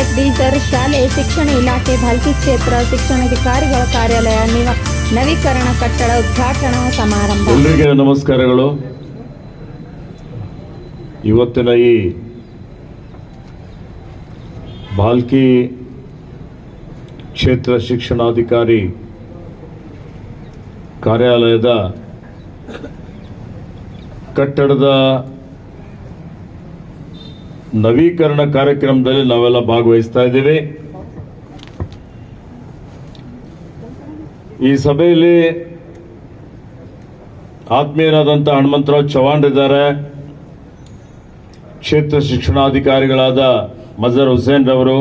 ಪಂಚಾಯತ್ ಬೀದರ್ ಶಾಲೆ ಶಿಕ್ಷಣ ಇಲಾಖೆ ಭಾಲ್ಕಿ ಕ್ಷೇತ್ರ ಶಿಕ್ಷಣಾಧಿಕಾರಿಗಳ ಕಾರ್ಯಾಲಯ ನಿವ ನವೀಕರಣ ಕಟ್ಟಡ ಉದ್ಘಾಟನಾ ಸಮಾರಂಭ. ಎಲ್ಲರಿಗೆ ನಮಸ್ಕಾರಗಳು. ಇವತ್ತಿನ ಈ ಭಾಲ್ಕಿ ಕ್ಷೇತ್ರ ಶಿಕ್ಷಣಾಧಿಕಾರಿ ಕಾರ್ಯಾಲಯದ ಕಟ್ಟಡದ ನವೀಕರಣ ಕಾರ್ಯಕ್ರಮದಲ್ಲಿ ನಾವೆಲ್ಲ ಭಾಗವಹಿಸ್ತಾ ಇದ್ದೀವಿ. ಈ ಸಭೆಯಲ್ಲಿ ಆತ್ಮೀಯರಾದಂಥ ಹನುಮಂತರಾವ್ ಚವಾಣ್ ಇದ್ದಾರೆ. ಕ್ಷೇತ್ರ ಶಿಕ್ಷಣಾಧಿಕಾರಿಗಳಾದ ಮಜರ್ ಹುಸೇನ್ ರವರು.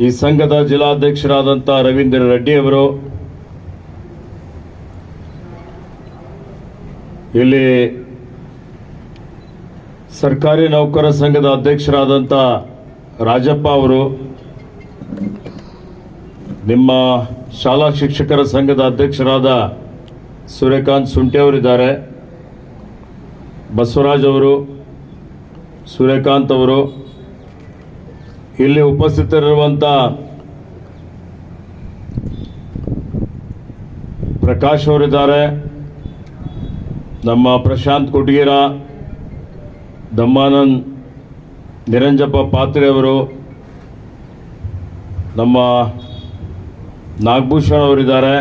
ಈ ಸಂಘದ ಜಿಲ್ಲಾಧ್ಯಕ್ಷರಾದಂಥ ರವೀಂದ್ರ ರೆಡ್ಡಿ ಅವರು. ಇಲ್ಲಿ ಸರ್ಕಾರಿ ನೌಕರ ಸಂಘದ ಅಧ್ಯಕ್ಷರಾದಂಥ ರಾಜಪ್ಪ ಅವರು, ನಿಮ್ಮ ಶಾಲಾ ಶಿಕ್ಷಕರ ಸಂಘದ ಅಧ್ಯಕ್ಷರಾದ ಸೂರ್ಯಕಾಂತ್ ಸುಂಟೆ ಅವರಿದ್ದಾರೆ, ಬಸವರಾಜ್ ಅವರು, ಸೂರ್ಯಕಾಂತ್ ಅವರು, ಇಲ್ಲಿ ಉಪಸ್ಥಿತರಿರುವಂಥ ಪ್ರಕಾಶ್ ಅವರಿದ್ದಾರೆ, ನಮ್ಮ ಪ್ರಶಾಂತ್ ಕೊಟ್ಗೀರ ದಮ್ಮಾನಂದ್ ನಿರಂಜಪ್ಪ ಪಾತ್ರೆ ಅವರು, ನಮ್ಮ ನಾಗಭೂಷಣ್ ಅವರಿದ್ದಾರೆ.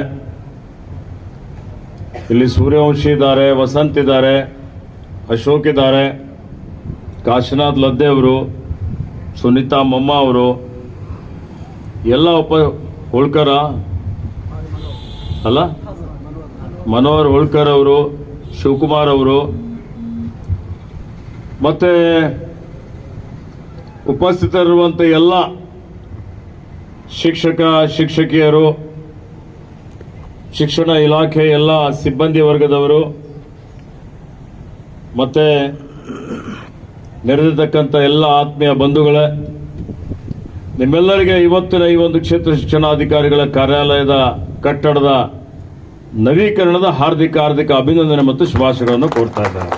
ಇಲ್ಲಿ ಸೂರ್ಯವಂಶಿ ಇದ್ದಾರೆ, ವಸಂತ್ ಇದ್ದಾರೆ, ಅಶೋಕ್ ಇದ್ದಾರೆ, ಕಾಶಿನಾಥ್ ಲದ್ದೆ ಅವರು, ಸುನೀತಾ ಮಮ್ಮ ಅವರು, ಎಲ್ಲ ಉಪ ಹೋಳ್ಕರ ಅಲ್ಲ? ಮನೋಹರ್ ಹೋಳ್ಕರ್ ಅವರು, ಶಿವಕುಮಾರ್ ಅವರು ಮತ್ತೆ ಉಪಸ್ಥಿತರಿರುವಂಥ ಎಲ್ಲ ಶಿಕ್ಷಕ, ಶಿಕ್ಷಕಿಯರು, ಶಿಕ್ಷಣ ಇಲಾಖೆ, ಎಲ್ಲ ಸಿಬ್ಬಂದಿ ವರ್ಗದವರು, ಮತ್ತೆ ನೆರೆದಿರ್ತಕ್ಕಂಥ ಎಲ್ಲ ಆತ್ಮೀಯ ಬಂಧುಗಳೇ, ನಿಮ್ಮೆಲ್ಲರಿಗೆ ಇವತ್ತಿನ ಈ ಒಂದು ಕ್ಷೇತ್ರ ಶಿಕ್ಷಣಾಧಿಕಾರಿಗಳ ಕಾರ್ಯಾಲಯದ ಕಟ್ಟಡದ ನವೀಕರಣದ ಹಾರ್ದಿಕ ಹಾರ್ದಿಕ ಅಭಿನಂದನೆ ಮತ್ತು ಶುಭಾಶಯಗಳನ್ನು ಕೋರ್ತಾ ಇದ್ದಾರೆ.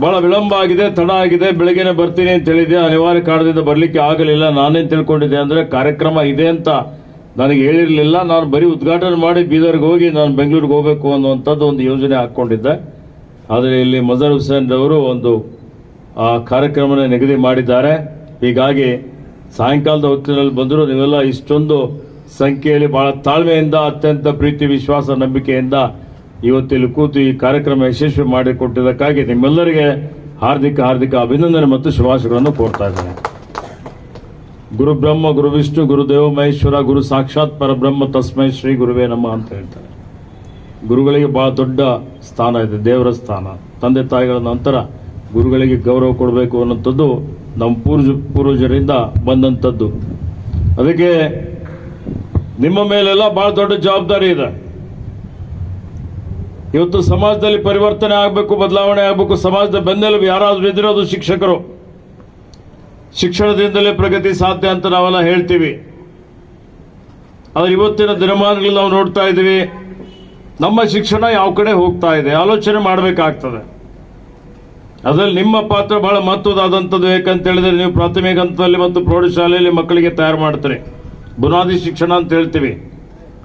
ಬಹಳ ವಿಳಂಬ ಆಗಿದೆ, ತಡ ಆಗಿದೆ, ಬೆಳಗ್ಗೆನೆ ಬರ್ತೀನಿ ಅಂತ ಹೇಳಿದೆ ಅನಿವಾರ್ಯ ಕಾರಣದಿಂದ ಬರಲಿಕ್ಕೆ ಆಗಲಿಲ್ಲ. ನಾನೇನು ತಿಳ್ಕೊಂಡಿದ್ದೆ ಅಂದರೆ ಕಾರ್ಯಕ್ರಮ ಇದೆ ಅಂತ ನನಗೆ ಹೇಳಿರಲಿಲ್ಲ. ನಾನು ಬರೀ ಉದ್ಘಾಟನೆ ಮಾಡಿ ಬೀದರ್ಗೆ ಹೋಗಿ ನಾನು ಬೆಂಗಳೂರಿಗೆ ಹೋಗಬೇಕು ಅನ್ನುವಂಥದ್ದು ಒಂದು ಯೋಜನೆ ಹಾಕ್ಕೊಂಡಿದ್ದೆ. ಆದರೆ ಇಲ್ಲಿ ಮಜರ್ ಹುಸೇನ್ ಅವರು ಒಂದು, ಆ, ಕಾರ್ಯಕ್ರಮನ ನಿಗದಿ ಮಾಡಿದ್ದಾರೆ. ಹೀಗಾಗಿ ಸಾಯಂಕಾಲದ ಹೊತ್ತಿನಲ್ಲಿ ಬಂದರೂ ನೀವೆಲ್ಲ ಇಷ್ಟೊಂದು ಸಂಖ್ಯೆಯಲ್ಲಿ ಬಹಳ ತಾಳ್ಮೆಯಿಂದ, ಅತ್ಯಂತ ಪ್ರೀತಿ, ವಿಶ್ವಾಸ, ನಂಬಿಕೆಯಿಂದ ಇವತ್ತಿಲ್ಲಿ ಕೂತು ಈ ಕಾರ್ಯಕ್ರಮ ಯಶಸ್ವಿ ಮಾಡಿಕೊಟ್ಟಿದ್ದಕ್ಕಾಗಿ ನಿಮ್ಮೆಲ್ಲರಿಗೆ ಹಾರ್ದಿಕ ಹಾರ್ದಿಕ ಅಭಿನಂದನೆ ಮತ್ತು ಶುಭಾಶಯಗಳನ್ನು ಕೋರ್ತಾ ಇದ್ದೇನೆ. ಗುರು ಬ್ರಹ್ಮ, ಗುರು ವಿಷ್ಣು, ಗುರು ದೇವ ಮಹೇಶ್ವರ, ಗುರು ಸಾಕ್ಷಾತ್ ಪರಬ್ರಹ್ಮ, ತಸ್ಮೈ ಶ್ರೀ ಗುರುವೇ ನಮ್ಮ ಅಂತ ಹೇಳ್ತಾರೆ. ಗುರುಗಳಿಗೆ ಬಹಳ ದೊಡ್ಡ ಸ್ಥಾನ ಇದೆ, ದೇವರ ಸ್ಥಾನ. ತಂದೆ ತಾಯಿಗಳ ನಂತರ ಗುರುಗಳಿಗೆ ಗೌರವ ಕೊಡಬೇಕು ಅನ್ನೋಂಥದ್ದು ನಮ್ಮ ಪೂರ್ವ ಪೂರ್ವಜರಿಂದ ಬಂದಂಥದ್ದು. ಅದಕ್ಕೆ ನಿಮ್ಮ ಮೇಲೆಲ್ಲ ಬಹಳ ದೊಡ್ಡ ಜವಾಬ್ದಾರಿ ಇದೆ. ಇವತ್ತು ಸಮಾಜದಲ್ಲಿ ಪರಿವರ್ತನೆ ಆಗಬೇಕು, ಬದಲಾವಣೆ ಆಗಬೇಕು, ಸಮಾಜದ ಬೆನ್ನೆಲುಬು ಯಾರಾದ್ರೂ ಎದುರೋದು ಶಿಕ್ಷಕರು. ಶಿಕ್ಷಣದಿಂದಲೇ ಪ್ರಗತಿ ಸಾಧ್ಯ ಅಂತ ನಾವೆಲ್ಲ ಹೇಳ್ತೀವಿ. ಆದ್ರೆ ಇವತ್ತಿನ ದಿನಮಾನಗಳಲ್ಲಿ ನಾವು ನೋಡ್ತಾ ಇದ್ದೀವಿ, ನಮ್ಮ ಶಿಕ್ಷಣ ಯಾವ ಕಡೆ ಹೋಗ್ತಾ ಇದೆ? ಆಲೋಚನೆ ಮಾಡಬೇಕಾಗ್ತದೆ. ಅದರಲ್ಲಿ ನಿಮ್ಮ ಪಾತ್ರ ಬಹಳ ಮಹತ್ವದಾದಂಥದ್ದು. ಯಾಕಂತ ಹೇಳಿದ್ರೆ ನೀವು ಪ್ರಾಥಮಿಕ ಹಂತದಲ್ಲಿ ಮತ್ತು ಪ್ರೌಢಶಾಲೆಯಲ್ಲಿ ಮಕ್ಕಳಿಗೆ ತಯಾರು ಮಾಡ್ತೀರಿ. ಬುನಾದಿ ಶಿಕ್ಷಣ ಅಂತ ಹೇಳ್ತೀವಿ.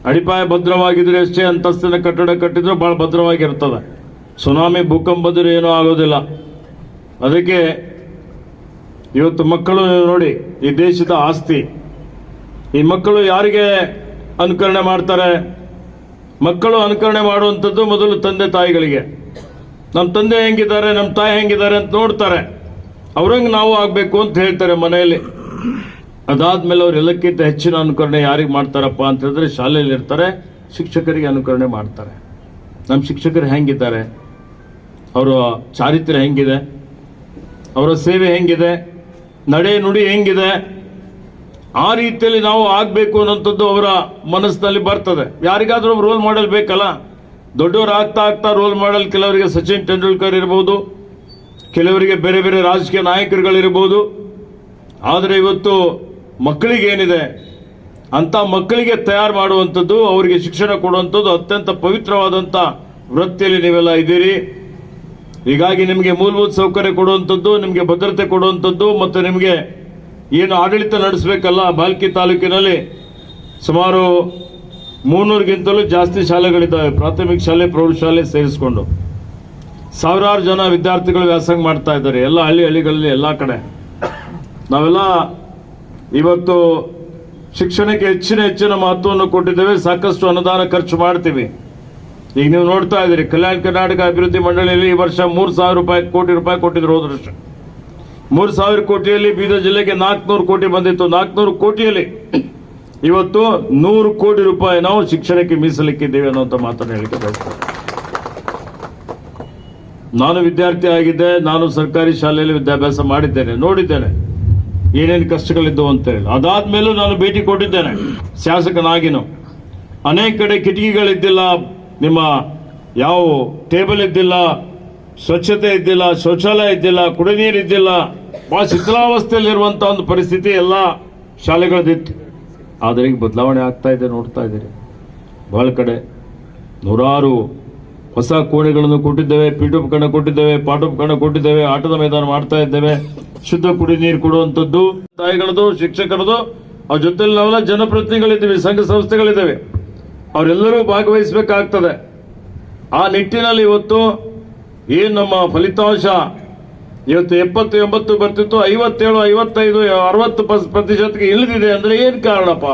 ಅಡಿಪಾಯ ಭದ್ರವಾಗಿದ್ರೆ ಎಷ್ಟೇ ಅಂತಸ್ತಿನ ಕಟ್ಟಡ ಕಟ್ಟಿದ್ರು ಬಹಳ ಭದ್ರವಾಗಿರ್ತದೆ ಸುನಾಮಿ ಭೂಕಂಪದ್ರೆ ಏನೂ ಆಗೋದಿಲ್ಲ. ಅದಕ್ಕೆ ಇವತ್ತು ಮಕ್ಕಳು ನೋಡಿ, ಈ ದೇಶದ ಆಸ್ತಿ. ಈ ಮಕ್ಕಳು ಯಾರಿಗೆ ಅನುಕರಣೆ ಮಾಡ್ತಾರೆ? ಮಕ್ಕಳು ಅನುಕರಣೆ ಮಾಡುವಂಥದ್ದು ಮೊದಲು ತಂದೆ ತಾಯಿಗಳಿಗೆ. ನಮ್ಮ ತಂದೆ ಹೆಂಗಿದ್ದಾರೆ, ನಮ್ಮ ತಾಯಿ ಹೆಂಗಿದ್ದಾರೆ ಅಂತ ನೋಡ್ತಾರೆ. ಅವ್ರಂಗೆ ನಾವು ಆಗಬೇಕು ಅಂತ ಹೇಳ್ತಾರೆ ಮನೆಯಲ್ಲಿ. ಅದಾದ್ಮೇಲೆ ಅವ್ರು ಎಲ್ಲಕ್ಕಿಂತ ಹೆಚ್ಚಿನ ಅನುಕರಣೆ ಯಾರಿಗೆ ಮಾಡ್ತಾರಪ್ಪ ಅಂತ ಹೇಳಿದ್ರೆ ಶಾಲೆಯಲ್ಲಿ ಇರ್ತಾರೆ, ಶಿಕ್ಷಕರಿಗೆ ಅನುಕರಣೆ ಮಾಡ್ತಾರೆ. ನಮ್ಮ ಶಿಕ್ಷಕರು ಹೆಂಗಿದ್ದಾರೆ? ಅವರ ಚಾರಿತ್ರ್ಯ ಹೆಂಗಿದೆ? ಅವರ ಸೇವೆ ಹೆಂಗಿದೆ? ನಡೆ ನುಡಿ ಹೆಂಗಿದೆ? ಆ ರೀತಿಯಲ್ಲಿ ನಾವು ಆಗಬೇಕು ಅನ್ನೋಂಥದ್ದು ಅವರ ಮನಸ್ಸಿನಲ್ಲಿ ಬರ್ತದೆ. ಯಾರಿಗಾದ್ರೂ ರೋಲ್ ಮಾಡೆಲ್ ಬೇಕಲ್ಲ? ದೊಡ್ಡವರು ಆಗ್ತಾ ಆಗ್ತಾ ರೋಲ್ ಮಾಡೆಲ್ ಕೆಲವರಿಗೆ ಸಚಿನ್ ತೆಂಡೂಲ್ಕರ್ ಇರ್ಬೋದು, ಕೆಲವರಿಗೆ ಬೇರೆ ಬೇರೆ ರಾಜಕೀಯ ನಾಯಕರುಗಳಿರ್ಬೋದು. ಆದರೆ ಇವತ್ತು ಮಕ್ಕಳಿಗೇನಿದೆ? ಅಂತ ಮಕ್ಕಳಿಗೆ ತಯಾರು ಮಾಡುವಂಥದ್ದು, ಅವರಿಗೆ ಶಿಕ್ಷಣ ಕೊಡುವಂಥದ್ದು ಅತ್ಯಂತ ಪವಿತ್ರವಾದಂಥ ವೃತ್ತಿಯಲ್ಲಿ ನೀವೆಲ್ಲ ಇದ್ದೀರಿ. ಹೀಗಾಗಿ ನಿಮಗೆ ಮೂಲಭೂತ ಸೌಕರ್ಯ ಕೊಡುವಂಥದ್ದು, ನಿಮಗೆ ಭದ್ರತೆ ಕೊಡುವಂಥದ್ದು ಮತ್ತು ನಿಮಗೆ ಏನು ಆಡಳಿತ ನಡೆಸಬೇಕಲ್ಲ, ಬಾಲ್ಕಿ ತಾಲೂಕಿನಲ್ಲಿ ಸುಮಾರು ಮೂನ್ನೂರಿಗಿಂತಲೂ ಜಾಸ್ತಿ ಶಾಲೆಗಳಿದ್ದಾವೆ, ಪ್ರಾಥಮಿಕ ಶಾಲೆ ಪ್ರೌಢಶಾಲೆ ಸೇರಿಸ್ಕೊಂಡು. ಸಾವಿರಾರು ಜನ ವಿದ್ಯಾರ್ಥಿಗಳು ವ್ಯಾಸಂಗ ಮಾಡ್ತಾ ಇದ್ದಾರೆ, ಎಲ್ಲ ಹಳ್ಳಿ ಹಳ್ಳಿಗಳಲ್ಲಿ, ಎಲ್ಲ ಕಡೆ. ನಾವೆಲ್ಲ ಇವತ್ತು ಶಿಕ್ಷಣಕ್ಕೆ ಹೆಚ್ಚಿನ ಹೆಚ್ಚಿನ ಮಹತ್ವವನ್ನು ಕೊಟ್ಟಿದ್ದೇವೆ, ಸಾಕಷ್ಟು ಅನುದಾನ ಖರ್ಚು ಮಾಡ್ತೀವಿ. ಈಗ ನೀವು ನೋಡ್ತಾ ಇದ್ದೀರಿ, ಕಲ್ಯಾಣ ಕರ್ನಾಟಕ ಅಭಿವೃದ್ಧಿ ಮಂಡಳಿಯಲ್ಲಿ ಈ ವರ್ಷ ಮೂರು ಸಾವಿರ ರೂಪಾಯಿ, ಕೋಟಿ ರೂಪಾಯಿ ಕೊಟ್ಟಿದ್ರು ಹೋದ ವರ್ಷ. ಮೂರು ಸಾವಿರ ಕೋಟಿಯಲ್ಲಿ ಬೀದರ್ ಜಿಲ್ಲೆಗೆ ನಾಲ್ಕುನೂರು ಕೋಟಿ ಬಂದಿತ್ತು. ನಾಲ್ಕುನೂರು ಕೋಟಿಯಲ್ಲಿ ಇವತ್ತು ನೂರು ಕೋಟಿ ರೂಪಾಯಿ ನಾವು ಶಿಕ್ಷಣಕ್ಕೆ ಮೀಸಲಿಕ್ಕಿದ್ದೇವೆ ಅನ್ನೋಂಥ ಮಾತನ್ನು ಹೇಳಿಕೆ ಬಯಸ್ತೇನೆ. ನಾನು ವಿದ್ಯಾರ್ಥಿ ಆಗಿದ್ದೆ, ನಾನು ಸರ್ಕಾರಿ ಶಾಲೆಯಲ್ಲಿ ವಿದ್ಯಾಭ್ಯಾಸ ಮಾಡಿದ್ದೇನೆ, ನೋಡಿದ್ದೇನೆ. ಏನೇನು ಕಷ್ಟಗಳಿದ್ದವು ಅಂತ ಹೇಳಿ. ಅದಾದ್ಮೇಲೂ ನಾನು ಭೇಟಿ ಕೊಟ್ಟಿದ್ದೇನೆ. ಶಾಸಕನಾಗಿನೂ. ಅನೇಕ ಕಡೆ ಕಿಟಕಿಗಳಿದ್ದಿಲ್ಲ, ನಿಮ್ಮ ಯಾವ ಟೇಬಲ್ ಇದ್ದಿಲ್ಲ, ಸ್ವಚ್ಛತೆ ಇದ್ದಿಲ್ಲ, ಶೌಚಾಲಯ ಇದ್ದಿಲ್ಲ ಕುಡಿ ನೀರು ಇದ್ದಿಲ್ಲ, ಬಹಳ ಶಿಥಿಲಾವಸ್ಥೆಯಲ್ಲಿರುವಂಥ ಒಂದು ಪರಿಸ್ಥಿತಿ ಎಲ್ಲ ಶಾಲೆಗಳದಿತ್ತು ಆದರೆ ಈಗ ಬದಲಾವಣೆ ಆಗ್ತಾ ಇದೆ, ನೋಡ್ತಾ ಇದ್ದೀರಿ. ಬಹಳ ಕಡೆ ನೂರಾರು ಹೊಸ ಕೋಣೆಗಳನ್ನು ಕೊಟ್ಟಿದ್ದೇವೆ, ಪೀಠೋಪಕರಣ ಕೊಟ್ಟಿದ್ದೇವೆ, ಪಾಠೋಪಕರಣ ಕೊಟ್ಟಿದ್ದೇವೆ, ಆಟದ ಮೈದಾನ ಮಾಡ್ತಾ ಇದ್ದೇವೆ. ಶುದ್ಧ ಕುಡಿ ನೀರು ಕೊಡುವಂಥದ್ದು ತಾಯಿಗಳದು ಶಿಕ್ಷಕರದು ಅವ್ರ ಜೊತೆಲಿ ನಾವೆಲ್ಲ ಜನಪ್ರತಿನಿಧಿಗಳಿದ್ದೀವಿ, ಸಂಘ ಸಂಸ್ಥೆಗಳಿದ್ದಾವೆ. ಅವರೆಲ್ಲರೂ ಭಾಗವಹಿಸಬೇಕಾಗ್ತದೆ. ಆ ನಿಟ್ಟಿನಲ್ಲಿ ಇವತ್ತು ಏನು ನಮ್ಮ ಫಲಿತಾಂಶ? ಇವತ್ತು ಎಪ್ಪತ್ತು ಎಂಬತ್ತು ಬರ್ತಿತ್ತು, ಐವತ್ತೇಳು, ಐವತ್ತೈದು, ಅರವತ್ತು ಪ್ರತಿಶತಕ್ಕೆ ಇಳಿದಿದೆ ಅಂದ್ರೆ ಏನು ಕಾರಣಪ್ಪ?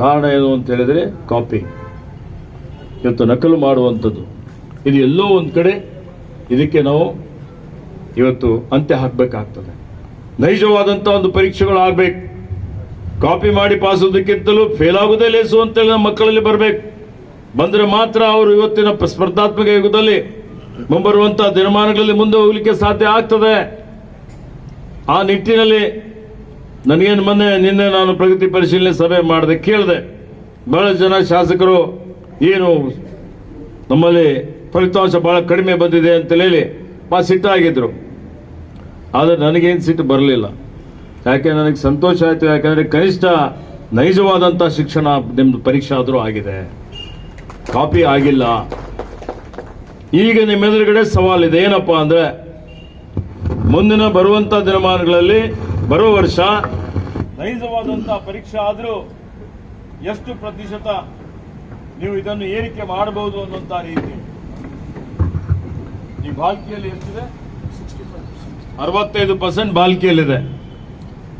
ಕಾರಣ ಏನು ಅಂತ ಹೇಳಿದ್ರೆ ಕಾಪಿ ಇವತ್ತು ನಕಲು ಮಾಡುವಂಥದ್ದು. ಇದು ಎಲ್ಲೋ ಒಂದು ಕಡೆ ಇದಕ್ಕೆ ನಾವು ಇವತ್ತು ಅಂತ್ಯ ಹಾಕಬೇಕಾಗ್ತದೆ. ನೈಜವಾದಂಥ ಒಂದು ಪರೀಕ್ಷೆಗಳು ಆಗಬೇಕು. ಕಾಪಿ ಮಾಡಿ ಪಾಸೋದಕ್ಕಿಂತಲೂ ಫೇಲ್ ಆಗೋದೇ ಲೇಸು ಅಂತೇಳಿ ನಮ್ಮ ಮಕ್ಕಳಲ್ಲಿ ಬರಬೇಕು. ಬಂದರೆ ಮಾತ್ರ ಅವರು ಇವತ್ತಿನ ಸ್ಪರ್ಧಾತ್ಮಕ ಯುಗದಲ್ಲಿ ಮುಂಬರುವಂತ ದಿನಮಾನಗಳಲ್ಲಿ ಮುಂದೆ ಹೋಗ್ಲಿಕ್ಕೆ ಸಾಧ್ಯ ಆಗ್ತದೆ. ಆ ನಿಟ್ಟಿನಲ್ಲಿ ನನಗೇನು ಮೊನ್ನೆ ನಿನ್ನೆ ನಾನು ಪ್ರಗತಿ ಪರಿಶೀಲನೆ ಸಭೆ ಮಾಡಿದೆ ಕೇಳಿದೆ. ಬಹಳ ಜನ ಶಾಸಕರು ಏನು ನಮ್ಮಲ್ಲಿ ಫಲಿತಾಂಶ ಭಾಳ ಕಡಿಮೆ ಬಂದಿದೆ ಅಂತ ಹೇಳಿ ಸಿಟ್ಟಾಗಿದ್ದರು ಆದರೆ ನನಗೇನು ಸಿಟ್ಟು ಬರಲಿಲ್ಲ. ಯಾಕೆ ನನಗೆ ಸಂತೋಷ ಆಯಿತು, ಯಾಕೆಂದರೆ ಕನಿಷ್ಠ ನೈಜವಾದಂಥ ಶಿಕ್ಷಣ ನಿಮ್ಮದು ಪರೀಕ್ಷೆ ಆದರೂ ಆಗಿದೆ. ಕಾಪಿ ಆಗಿಲ್ಲ. ಈಗ ನಿಮ್ಮೆದುರುಗಡೆ ಸವಾಲಿದೆ ಏನಪ್ಪ ಅಂದರೆ ಮುಂದಿನ ಬರುವಂಥ ದಿನಮಾನಗಳಲ್ಲಿ ಬರುವ ವರ್ಷ ನೈಜವಾದಂಥ ಪರೀಕ್ಷೆ ಆದರೂ ಎಷ್ಟು ಪ್ರತಿಶತ ನೀವು ಇದನ್ನು ಏರಿಕೆ ಮಾಡಬಹುದು ಅನ್ನುವಂತ ರೀತಿ. ಈ ಬಾಲ್ಕಿಯಲ್ಲಿ ಎಷ್ಟಿದೆ? ಅರವತ್ತೈದು ಪರ್ಸೆಂಟ್ ಬಾಲ್ಕಿಯಲ್ಲಿದೆ.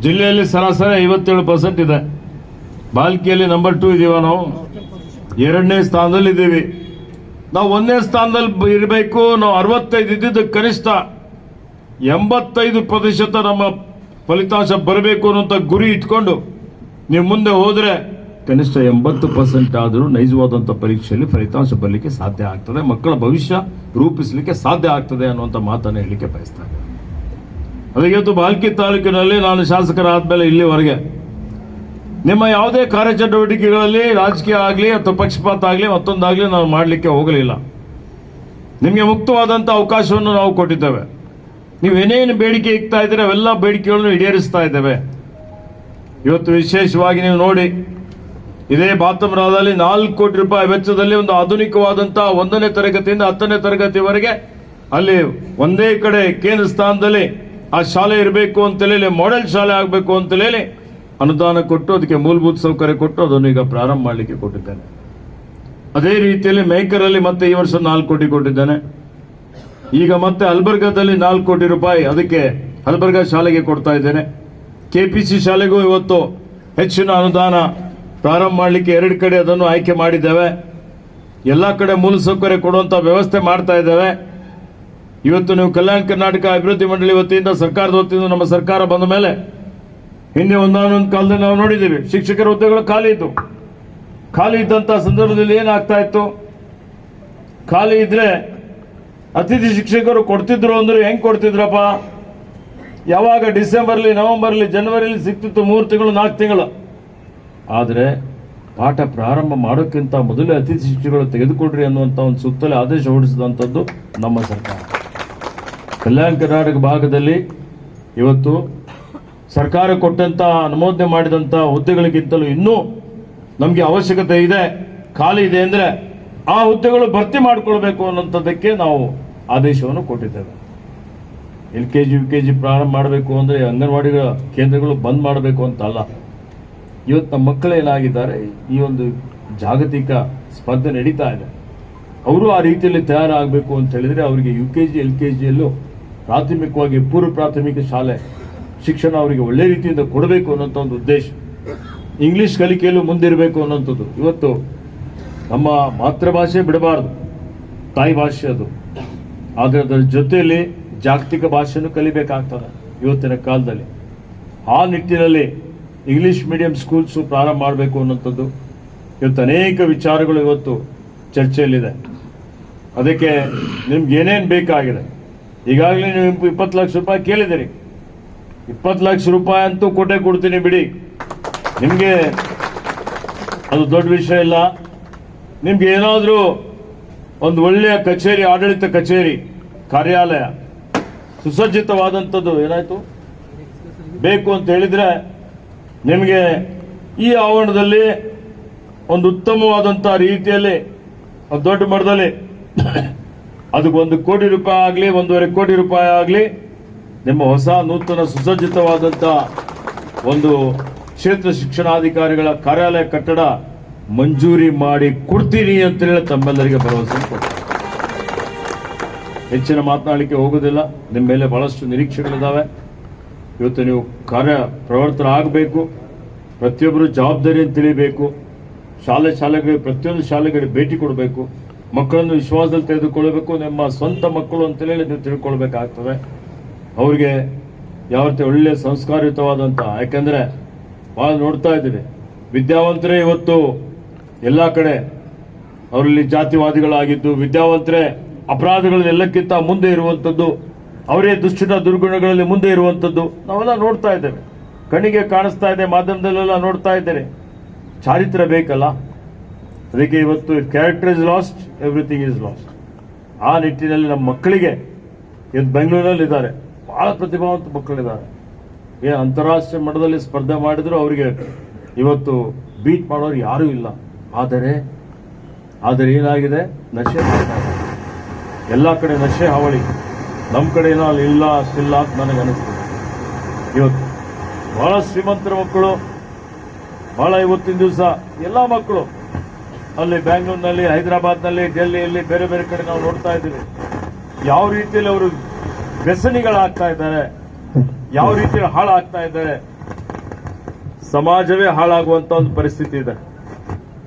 ಜಿಲ್ಲೆಯಲ್ಲಿ ಸರಾಸರಿ ಐವತ್ತೇಳು ಪರ್ಸೆಂಟ್ ಇದೆ. ಬಾಲ್ಕಿಯಲ್ಲಿ ನಂಬರ್ ಟೂ ಇದೀವ ನಾವು. ಎರಡನೇ ಸ್ಥಾನದಲ್ಲಿ ಇದ್ದೀವಿ ನಾವು ಒಂದನೇ ಸ್ಥಾನದಲ್ಲಿ ಇರಬೇಕು ನಾವು ಅರವತ್ತೈದು ಇದ್ದಿದ್ದು ಕನಿಷ್ಠ ಎಂಬತ್ತೈದು ಪ್ರತಿಶತ ನಮ್ಮ ಫಲಿತಾಂಶ ಬರಬೇಕು ಅನ್ನುವಂಥ ಗುರಿ ಇಟ್ಕೊಂಡು ನೀವು ಮುಂದೆ ಹೋದ್ರೆ ಕನಿಷ್ಠ ಎಂಬತ್ತು ಪರ್ಸೆಂಟ್ ಆದರೂ ನೈಜವಾದಂಥ ಪರೀಕ್ಷೆಯಲ್ಲಿ ಫಲಿತಾಂಶ ಬರಲಿಕ್ಕೆ ಸಾಧ್ಯ ಆಗ್ತದೆ. ಮಕ್ಕಳ ಭವಿಷ್ಯ ರೂಪಿಸಲಿಕ್ಕೆ ಸಾಧ್ಯ ಆಗ್ತದೆ ಅನ್ನುವಂಥ ಮಾತನ್ನು ಹೇಳಲಿಕ್ಕೆ ಬಯಸ್ತಾರೆ. ಅದಕ್ಕೆ ಇವತ್ತು ಬಾಲ್ಕಿ ತಾಲೂಕಿನಲ್ಲಿ ನಾನು ಶಾಸಕರಾದ ಮೇಲೆ ಇಲ್ಲಿವರೆಗೆ ನಿಮ್ಮ ಯಾವುದೇ ಕಾರ್ಯಚಟುವಟಿಕೆಗಳಲ್ಲಿ ರಾಜಕೀಯ ಆಗಲಿ ಅಥವಾ ಪಕ್ಷಪಾತ ಆಗಲಿ ಮತ್ತೊಂದಾಗಲಿ ನಾವು ಮಾಡಲಿಕ್ಕೆ ಹೋಗಲಿಲ್ಲ. ನಿಮಗೆ ಮುಕ್ತವಾದಂಥ ಅವಕಾಶವನ್ನು ನಾವು ಕೊಟ್ಟಿದ್ದೇವೆ. ನೀವು ಏನೇನು ಬೇಡಿಕೆ ಇಕ್ತಾ ಇದ್ದೀರಿ ಅವೆಲ್ಲ ಬೇಡಿಕೆಗಳನ್ನು ಈಡೇರಿಸ್ತಾ ಇದ್ದೇವೆ. ಇವತ್ತು ವಿಶೇಷವಾಗಿ ನೀವು ನೋಡಿ ಇದೇ ಬಾತಮರಾದಲ್ಲಿ ನಾಲ್ಕು ಕೋಟಿ ರೂಪಾಯಿ ವೆಚ್ಚದಲ್ಲಿ ಒಂದು ಆಧುನಿಕವಾದಂತಹ ಒಂದನೇ ತರಗತಿಯಿಂದ ಹತ್ತನೇ ತರಗತಿವರೆಗೆ ಅಲ್ಲಿ ಒಂದೇ ಕಡೆ ಕೇಂದ್ರ ಸ್ಥಾನದಲ್ಲಿ ಆ ಶಾಲೆ ಇರಬೇಕು ಅಂತೇಳಿ ಮಾಡೆಲ್ ಶಾಲೆ ಆಗಬೇಕು ಅಂತೇಳಿ ಅನುದಾನ ಕೊಟ್ಟು, ಅದಕ್ಕೆ ಮೂಲಭೂತ ಸೌಕರ್ಯ ಕೊಟ್ಟು ಅದನ್ನು ಈಗ ಪ್ರಾರಂಭ ಮಾಡಲಿಕ್ಕೆ ಕೊಟ್ಟಿದ್ದೇನೆ. ಅದೇ ರೀತಿಯಲ್ಲಿ ಮೇಕರಲ್ಲಿ ಮತ್ತೆ ಈ ವರ್ಷ ನಾಲ್ಕು ಕೋಟಿ ಕೊಟ್ಟಿದ್ದೇನೆ. ಈಗ ಮತ್ತೆ ಅಲ್ಬರ್ಗಾದಲ್ಲಿ ನಾಲ್ಕು ಕೋಟಿ ರೂಪಾಯಿ ಅದಕ್ಕೆ ಹಲ್ಬರ್ಗಾ ಶಾಲೆಗೆ ಕೊಡ್ತಾ ಇದ್ದೇನೆ. ಕೆಪಿಸಿ ಶಾಲೆಗೂ ಇವತ್ತು ಹೆಚ್ಚಿನ ಅನುದಾನ ಪ್ರಾರಂಭ ಮಾಡಲಿಕ್ಕೆ ಎರಡು ಕಡೆ ಅದನ್ನು ಆಯ್ಕೆ ಮಾಡಿದ್ದೇವೆ. ಎಲ್ಲ ಕಡೆ ಮೂಲಸೌಕರ್ಯ ಕೊಡುವಂಥ ವ್ಯವಸ್ಥೆ ಮಾಡ್ತಾ ಇದ್ದೇವೆ. ಇವತ್ತು ನೀವು ಕಲ್ಯಾಣ ಕರ್ನಾಟಕ ಅಭಿವೃದ್ಧಿ ಮಂಡಳಿ ವತಿಯಿಂದ ಸರ್ಕಾರದ ವತಿಯಿಂದ ನಮ್ಮ ಸರ್ಕಾರ ಬಂದ ಮೇಲೆ ಹಿಂದೆ ಒಂದಾನೊಂದು ಕಾಲದಲ್ಲಿ ನಾವು ನೋಡಿದ್ದೀವಿ. ಶಿಕ್ಷಕರ ಹುದ್ದೆಗಳು ಖಾಲಿ ಇತ್ತು ಖಾಲಿ ಇದ್ದಂಥ ಸಂದರ್ಭದಲ್ಲಿ ಏನಾಗ್ತಾ ಇತ್ತು? ಖಾಲಿ ಇದ್ರೆ ಅತಿಥಿ ಶಿಕ್ಷಕರು ಕೊಡ್ತಿದ್ರು ಅಂದ್ರೆ ಹೆಂಗ್ ಕೊಡ್ತಿದ್ರಪ್ಪ? ಯಾವಾಗ ಡಿಸೆಂಬರ್ಲಿ, ನವೆಂಬರ್ಲಿ, ಜನವರಿಲಿ ಸಿಕ್ತಿತ್ತು ಮೂರು ತಿಂಗಳು, ನಾಲ್ಕು ತಿಂಗಳು. ಆದರೆ ಪಾಠ ಪ್ರಾರಂಭ ಮಾಡೋಕ್ಕಿಂತ ಮೊದಲೇ ಅತಿಥಿ ಶಿಕ್ಷಕರು ತೆಗೆದುಕೊಡ್ರಿ ಅನ್ನುವಂಥ ಒಂದು ಸುತ್ತಲೇ ಆದೇಶ ಹೊರಡಿಸಿದಂಥದ್ದು ನಮ್ಮ ಸರ್ಕಾರ. ಕಲ್ಯಾಣ ಕರ್ನಾಟಕ ಭಾಗದಲ್ಲಿ ಇವತ್ತು ಸರ್ಕಾರ ಕೊಟ್ಟಂತ ಅನುಮೋದನೆ ಮಾಡಿದಂಥ ಹುದ್ದೆಗಳಿಗಿಂತಲೂ ಇನ್ನೂ ನಮಗೆ ಅವಶ್ಯಕತೆ ಇದೆ, ಖಾಲಿ ಇದೆ ಅಂದರೆ ಆ ಹುದ್ದೆಗಳು ಭರ್ತಿ ಮಾಡಿಕೊಳ್ಬೇಕು ಅನ್ನೋಂಥದ್ದಕ್ಕೆ ನಾವು ಆದೇಶವನ್ನು ಕೊಟ್ಟಿದ್ದೇವೆ. L K G, U K G ಪ್ರಾರಂಭ ಮಾಡಬೇಕು ಅಂದರೆ ಅಂಗನವಾಡಿಗಳ ಕೇಂದ್ರಗಳು ಬಂದ್ ಮಾಡಬೇಕು ಅಂತ ಅಲ್ಲ ಇವತ್ತು ನಮ್ಮ ಮಕ್ಕಳು ಏನಾಗಿದ್ದಾರೆ? ಈ ಒಂದು ಜಾಗತಿಕ ಸ್ಪರ್ಧೆ ನಡೀತಾ ಇದೆ. ಅವರು ಆ ರೀತಿಯಲ್ಲಿ ತಯಾರಾಗಬೇಕು ಅಂತ ಹೇಳಿದರೆ ಅವರಿಗೆ U K G L K ಜಿಯಲ್ಲೂ ಪ್ರಾಥಮಿಕವಾಗಿ ಪೂರ್ವ ಪ್ರಾಥಮಿಕ ಶಾಲೆ ಶಿಕ್ಷಣ ಅವರಿಗೆ ಒಳ್ಳೆ ರೀತಿಯಿಂದ ಕೊಡಬೇಕು ಅನ್ನೋಂಥ ಒಂದು ಉದ್ದೇಶ. ಇಂಗ್ಲೀಷ್ ಕಲಿಕೆಯಲ್ಲೂ ಮುಂದಿರಬೇಕು ಅನ್ನೋಂಥದ್ದು ಇವತ್ತು ನಮ್ಮ ಮಾತೃಭಾಷೆ ಬಿಡಬಾರ್ದು. ತಾಯಿ ಭಾಷೆ ಅದು. ಆದರೆ ಅದರ ಜೊತೆಯಲ್ಲಿ ಜಾಗತಿಕ ಭಾಷೆಯನ್ನು ಕಲಿಬೇಕಾಗ್ತದೆ ಇವತ್ತಿನ ಕಾಲದಲ್ಲಿ. ಆ ನಿಟ್ಟಿನಲ್ಲಿ ಇಂಗ್ಲಿಷ್ ಮೀಡಿಯಂ ಸ್ಕೂಲ್ಸು ಪ್ರಾರಂಭ ಮಾಡಬೇಕು ಅನ್ನೋಂಥದ್ದು ಇವತ್ತು ಅನೇಕ ವಿಚಾರಗಳು ಇವತ್ತು ಚರ್ಚೆಯಲ್ಲಿದೆ. ಅದಕ್ಕೆ ನಿಮ್ಗೆ ಏನೇನು ಬೇಕಾಗಿದೆ? ಈಗಾಗಲೇ ನೀವು ಇಪ್ಪತ್ತು ಲಕ್ಷ ರೂಪಾಯಿ ಕೇಳಿದಿರಿ ಇಪ್ಪತ್ತು ಲಕ್ಷ ರೂಪಾಯಿ ಅಂತೂ ಕೊಟ್ಟೆ ಕೊಡ್ತೀನಿ ಬಿಡಿ. ನಿಮಗೆ ಅದು ದೊಡ್ಡ ವಿಷಯ ಇಲ್ಲ. ನಿಮ್ಗೆ ಏನಾದರೂ ಒಂದು ಒಳ್ಳೆಯ ಕಚೇರಿ, ಆಡಳಿತ ಕಚೇರಿ, ಕಾರ್ಯಾಲಯ, ಸುಸಜ್ಜಿತವಾದಂಥದ್ದು ಏನಾಯ್ತು? ಬೇಕು ಅಂತ ಹೇಳಿದ್ರೆ ನಿಮಗೆ ಈ ಆವರಣದಲ್ಲಿ ಒಂದು ಉತ್ತಮವಾದಂಥ ರೀತಿಯಲ್ಲಿ ದೊಡ್ಡ ಮಟ್ಟದಲ್ಲಿ ಅದಕ್ಕೆ ಒಂದು ಕೋಟಿ ರೂಪಾಯಿ ಆಗಲಿ, ಒಂದೂವರೆ ಕೋಟಿ ರೂಪಾಯಿ ಆಗಲಿ, ನಿಮ್ಮ ಹೊಸ ನೂತನ ಸುಸಜ್ಜಿತವಾದಂಥ ಒಂದು ಕ್ಷೇತ್ರ ಶಿಕ್ಷಣಾಧಿಕಾರಿಗಳ ಕಾರ್ಯಾಲಯ ಕಟ್ಟಡ ಮಂಜೂರಿ ಮಾಡಿ ಕೊಡ್ತೀನಿ ಅಂತ ಹೇಳಿ ತಮ್ಮೆಲ್ಲರಿಗೆ ಭರವಸೆ ಕೊಡ್ತೀನಿ. ಹೆಚ್ಚಿನ ಮಾತನಾಡಲಿಕ್ಕೆ ಹೋಗೋದಿಲ್ಲ. ನಿಮ್ಮ ಮೇಲೆ ಬಹಳಷ್ಟು ನಿರೀಕ್ಷೆಗಳಿದ್ದಾವೆ ಇವತ್ತು ನೀವು ಕಾರ್ಯ ಪ್ರವರ್ತನ ಆಗಬೇಕು. ಪ್ರತಿಯೊಬ್ಬರು ಜವಾಬ್ದಾರಿಯನ್ನು ತಿಳಿಬೇಕು. ಶಾಲೆ ಶಾಲೆಗಳಿಗೆ ಪ್ರತಿಯೊಂದು ಶಾಲೆಗಳಿಗೆ ಭೇಟಿ ಕೊಡಬೇಕು. ಮಕ್ಕಳನ್ನು ವಿಶ್ವಾಸದಲ್ಲಿ ತೆಗೆದುಕೊಳ್ಳಬೇಕು. ನಿಮ್ಮ ಸ್ವಂತ ಮಕ್ಕಳು ಅಂತೇಳಿ ನೀವು ತಿಳ್ಕೊಳ್ಬೇಕಾಗ್ತದೆ. ಅವ್ರಿಗೆ ಯಾವ ರೀತಿ ಒಳ್ಳೆಯ ಸಂಸ್ಕಾರಯುತವಾದಂಥ ಯಾಕೆಂದರೆ ಭಾಳ ನೋಡ್ತಾ ಇದ್ದೀವಿ. ವಿದ್ಯಾವಂತರೇ ಇವತ್ತು ಎಲ್ಲ ಕಡೆ ಅವರಲ್ಲಿ ಜಾತಿವಾದಿಗಳಾಗಿದ್ದು, ವಿದ್ಯಾವಂತರೇ ಅಪರಾಧಗಳನ್ನೆಲ್ಲಕ್ಕಿಂತ ಮುಂದೆ ಇರುವಂಥದ್ದು ಅವರೇ ದುಶ್ಚಟ ದುರ್ಗುಣಗಳಲ್ಲಿ ಮುಂದೆ ಇರುವಂಥದ್ದು ನಾವೆಲ್ಲ ನೋಡ್ತಾ ಇದ್ದೇವೆ. ಕಣ್ಣಿಗೆ ಕಾಣಿಸ್ತಾ ಇದೆ, ಮಾಧ್ಯಮದಲ್ಲೆಲ್ಲ ನೋಡ್ತಾ ಇದ್ದೇನೆ ಚಾರಿತ್ರ ಬೇಕಲ್ಲ? ಅದಕ್ಕೆ ಇವತ್ತು character is lost everything is lost ಆ ನಿಟ್ಟಿನಲ್ಲಿ ನಮ್ಮ ಮಕ್ಕಳಿಗೆ, ಇವತ್ತು ಬೆಂಗಳೂರಲ್ಲಿ ಇದ್ದಾರೆ ಭಾಳ ಪ್ರತಿಭಾವಂತ ಮಕ್ಕಳಿದ್ದಾರೆ. ಏನು ಅಂತಾರಾಷ್ಟ್ರೀಯ ಮಟ್ಟದಲ್ಲಿ ಸ್ಪರ್ಧೆ ಮಾಡಿದ್ರು ಅವರಿಗೆ ಇವತ್ತು ಬೀಟ್ ಮಾಡೋರು ಯಾರೂ ಇಲ್ಲ. ಆದರೆ ಆದರೆ ಏನಾಗಿದೆ? ನಶೆ ಎಲ್ಲ ಕಡೆ ನಶೆ ಹಾವಳಿ. ನಮ್ಮ ಕಡೆ ಏನೋ ಅಲ್ಲಿ ಇಲ್ಲ, ಅಷ್ಟಿಲ್ಲ ಅಂತ ನನಗೆ ಅನಿಸ್ತದೆ ಇವತ್ತು ಬಹಳ ಶ್ರೀಮಂತರ ಮಕ್ಕಳು, ಬಹಳ ಇವತ್ತಿನ ದಿವಸ ಎಲ್ಲ ಮಕ್ಕಳು ಅಲ್ಲಿ ಬ್ಯಾಂಗ್ಳೂರ್ನಲ್ಲಿ, ಹೈದರಾಬಾದ್ನಲ್ಲಿ, ಡೆಲ್ಲಿಯಲ್ಲಿ ಬೇರೆ ಬೇರೆ ಕಡೆ ನಾವು ನೋಡ್ತಾ ಇದ್ದೀವಿ. ಯಾವ ರೀತಿಯಲ್ಲಿ ಅವರು ವ್ಯಸನಿಗಳಾಗ್ತಾ ಇದ್ದಾರೆ, ಯಾವ ರೀತಿಯಲ್ಲಿ ಹಾಳಾಗ್ತಾ ಇದ್ದಾರೆ, ಸಮಾಜವೇ ಹಾಳಾಗುವಂತ ಒಂದು ಪರಿಸ್ಥಿತಿ ಇದೆ.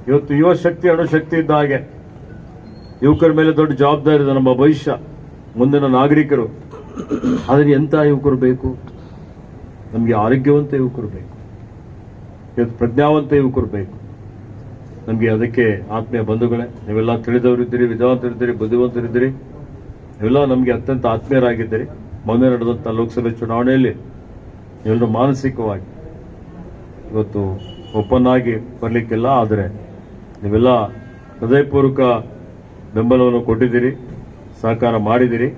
ಇವತ್ತು ಯುವ ಶಕ್ತಿ ಅಣುಶಕ್ತಿ ಇದ್ದ ಹಾಗೆ, ಯುವಕರ ಮೇಲೆ ದೊಡ್ಡ ಜವಾಬ್ದಾರಿ ಇದೆ ನಮ್ಮ ಭವಿಷ್ಯ. ಮುಂದಿನ ನಾಗರಿಕರು. ಆದರೆ ಎಂಥ ಯುವಕರು ಬೇಕು? ನಮಗೆ ಆರೋಗ್ಯವಂತ ಯುವಕರು ಬೇಕು. ಇವತ್ತು ಪ್ರಜ್ಞಾವಂತ ಯುವಕರು ಬೇಕು. ನಮಗೆ ಅದಕ್ಕೆ ಆತ್ಮೀಯ ಬಂಧುಗಳೇ, ನೀವೆಲ್ಲ ತಿಳಿದವರಿದ್ದೀರಿ ವಿದ್ಯಾವಂತರಿದ್ದೀರಿ ಬುದ್ಧಿವಂತರಿದ್ದೀರಿ. ನೀವೆಲ್ಲ ನಮಗೆ ಅತ್ಯಂತ ಆತ್ಮೀಯರಾಗಿದ್ದೀರಿ. ಮೊನ್ನೆ ನಡೆದಂಥ ಲೋಕಸಭೆ ಚುನಾವಣೆಯಲ್ಲಿ ಎಲ್ಲರೂ ಮಾನಸಿಕವಾಗಿ ಇವತ್ತು ಓಪನ್ ಆಗಿ ಬರಲಿಕ್ಕಿಲ್ಲ, ಆದರೆ ನೀವೆಲ್ಲ ಹೃದಯಪೂರ್ವಕ ಬೆಂಬಲವನ್ನು ಕೊಟ್ಟಿದ್ದೀರಿ. ಸಹಕಾರ ಮಾಡಿದ್ದೀರಿ